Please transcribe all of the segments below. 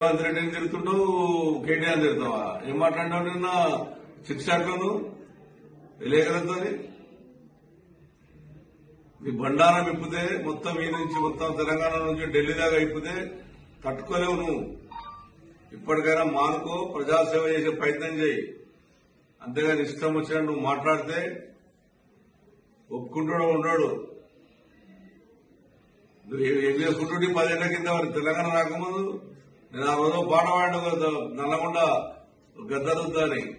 రేవంత్ రెడ్డిని తిరుగుతుంటావు కేటీఆర్ తిరుగుతావా ఏం మాట్లాడినావు నిన్న? సిక్స్ షాట్లను విలేకరులతో నీ బండారం ఇప్పితే మొత్తం ఈ నుంచి మొత్తం తెలంగాణ నుంచి ఢిల్లీ దాకా ఇప్పితే తట్టుకోలేవు నువ్వు. ఇప్పటికైనా మానుకో ప్రజాసేవ చేసే ప్రయత్నం చేయి. అంతేగాని ఇష్టం వచ్చిన నువ్వు మాట్లాడితే ఒప్పుకుంటాడు ఉండడు. నువ్వు ఏం ఏం చేసుకుంటుంటే పదేళ్ళ కింద మరి తెలంగాణ రాకముందు? నేను ఆ రోజు పాట పాడిన నల్లగొండ గద్దరుద్దని.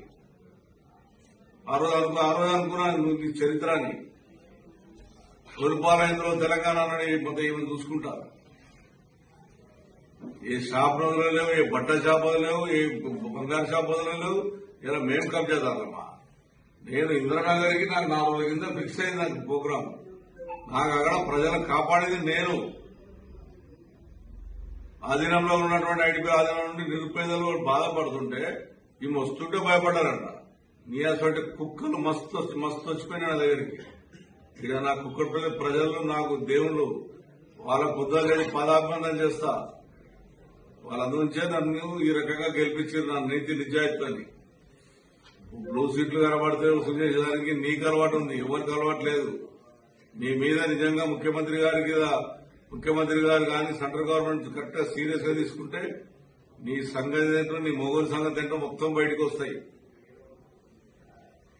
ఆ రోజు అనుకు ఆ రోజు అనుకున్నాను నువ్వు నీ చరిత్రాన్ని తొలిపాలయంలో తెలంగాణ మొత్తం చూసుకుంటా. ఏ షాప్ రోజులు లేవు ఏ బట్ట షాప్ లేవు ఏ బంగారు షాప్ లేవు ఇలా మేము కబ్జాదారమ్మా నేను ఇంద్రనగర్కి నాకు నాలుగు కింద ఫిక్స్ అయింది నాకు ప్రోగ్రాం నాకు అక్కడ ప్రజలను కాపాడేది నేను. ఆధీనంలో ఉన్నటువంటి ఐటీపీ ఆధీనం నుండి నిరుపేదలు వాళ్ళు బాధపడుతుంటే ఈమె వస్తుంటే భయపడ్డారంట నీ అసలు కుక్కలు మస్తు మస్తు వచ్చిపోయినా దగ్గరికి. ఇక నా కుక్కడపల్లి ప్రజలు నాకు దేవుళ్ళు వాళ్ళ బుద్ధాలని పాదాభివందనం చేస్తా. వాళ్ళందరించే నన్ను ఈ రకంగా గెలిపించారు నా నీతి నిజాయితీని బ్లూ సీట్లు కనబడితే వసూలు చేసేదానికి నీకు అలవాటు ఉంది ఎవరికి అలవాటు లేదు. నీ మీద నిజంగా ముఖ్యమంత్రి గారికి ముఖ్యమంత్రి గారు కానీ సెంట్రల్ గవర్నమెంట్ కరెక్ట్గా సీరియస్గా తీసుకుంటే నీ సంగతి ఏంటో నీ మొగోలు సంగతి ఏంటో మొత్తం బయటకు వస్తాయి.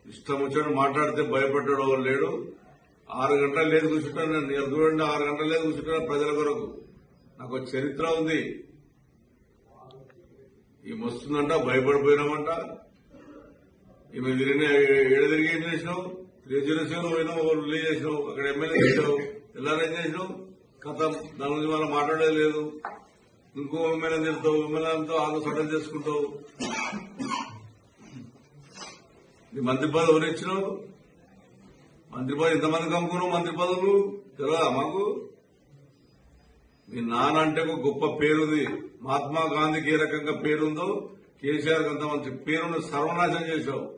ఇష్టం వచ్చాడు మాట్లాడితే భయపడ్డాడు ఎవరు లేడు. ఆరు గంటలు లేదు కూర్చుంటాను నేను నేను చూడండి ఆరు గంటలు లేదు కూర్చుంటాను ప్రజల కొరకు. నాకు చరిత్ర ఉంది. ఈమె వస్తుందంట భయపడిపోయినామంట. ఈమె తిరిగిన ఏడు తిరిగి ఏం చేసినావు? రిజర్వేషన్ పోయినావు రిలీజ్ చేసినావు? అక్కడ ఎమ్మెల్యే చేసినావు? ఎలా ఏం చేసినావు? కథం దాని గురించి మనం మాట్లాడేది లేదు. ఇంకో ఎమ్మెల్యే తిడతావు ఎమ్మెల్యేలతో ఆలో చేసుకుంటావు. నీ మంత్రి పదవి ఎవరు ఇచ్చినావు మంత్రి పదవి ఎంతమందికి అమ్ముకున్నావు మంత్రి పదవులు తెలియదా మాకు? మీ నాన్న అంటే ఒక గొప్ప పేరుంది. మహాత్మా గాంధీకి ఏ రకంగా పేరుందో కేసీఆర్ అంత మంచి పేరును సర్వనాశనం చేశావు.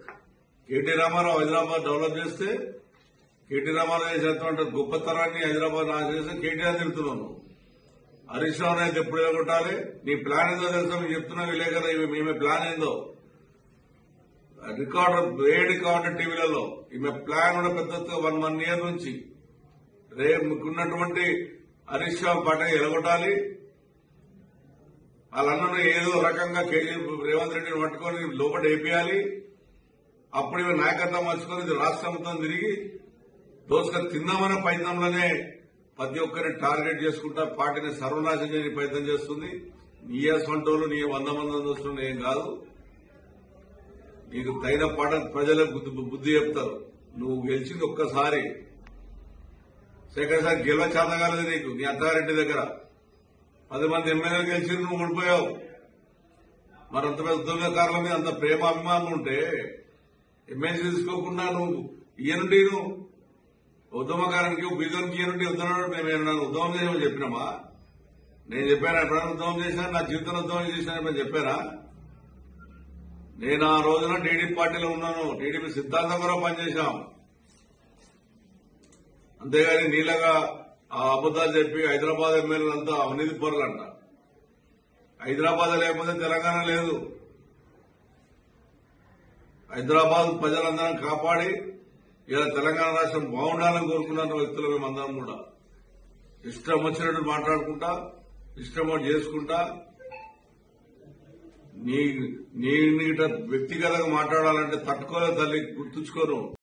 కేటీ రామారావు హైదరాబాద్ డెవలప్ చేస్తే కేటీ రామారావు చేసేటువంటి గొప్పతనాన్ని హైదరాబాద్ నాశనం కేటీఆర్ తిరుగుతున్నాను హరీష్ రావు అయితే ఎప్పుడు ఎలగొట్టాలి? నీ ప్లాన్ ఏందో తెలుసా? మీకు చెప్తున్నా విలేకరు ఈమె ప్లాన్ ఏందో? రికార్డర్ వే రికార్డర్ టీవీలలో? ఈమె ప్లాన్ కూడా పెద్ద వన్ వన్ ఇయర్ నుంచి. రేపు మీకున్నటువంటి హరీష్ రావు పాట ఎలగొట్టాలి. వాళ్ళందరూ ఏదో రకంగా కేజీ రేవంత్ రెడ్డిని పట్టుకొని లోపల వేపియాలి అప్పుడు నాయకత్వం మర్చుకొని ఇది తిరిగి దోసుకొని తిందామనే ప్రయత్నంలోనే ప్రతి ఒక్కరిని టార్గెట్ చేసుకుంటా పార్టీని సర్వనాశం చేయని ప్రయత్నం చేస్తుంది. నీ అసంటోలు నీ వంద మంది చూస్తున్న ఏం కాదు. నీకు తగిన పాట ప్రజలకు బుద్ధి బుద్ధి చెప్తారు. నువ్వు గెలిచింది ఒక్కసారి. సెకండ్ సార్ గెలవ చేత కాలేదు నీకు నీ అత్తగారింటి దగ్గర. పది మంది ఎమ్మెల్యేలు గెలిచి నువ్వు ఓడిపోయావు. మరి అంత పెద్ద ఉద్యోగకారుల మీద అంత ప్రేమ అభిమానం ఉంటే ఎమ్మెల్సీ తీసుకోకుండా నువ్వు ఈయనుండి నువ్వు ఉద్యమకారానికి బీజంకి ఈయనుండి ఉద్యమం మేము ఏమన్నా ఉద్యమం చేయమని చెప్పినామా? నేను చెప్పాను? ఎప్పుడైనా ఉద్యమం చేశాను? నా జీవితంలో ఉద్యమం చేశాను? నేను చెప్పానా? నేను ఆ రోజున టీడీపీ పార్టీలో ఉన్నాను. టీడీపీ సిద్ధాంతం కూడా పనిచేశాం. అంతేగాని నీళ్ళగా ఆ అబద్దాలు చెప్పి హైదరాబాద్ ఎమ్మెల్యేలంతా అవినీతి పరులంట. హైదరాబాద్ లేకపోతే తెలంగాణ లేదు. హైదరాబాద్ ప్రజలందరం కాపాడి ఇలా తెలంగాణ రాష్ట్రం బాగుండాలని కోరుకున్న వ్యక్తులు మేమందరం కూడా. ఇష్టం వచ్చినట్టు మాట్లాడుకుంటా ఇష్టం చేసుకుంటా నీ నీ వ్యక్తిగతంగా మాట్లాడాలంటే తట్టుకోలే తల్లి గుర్తుంచుకోను.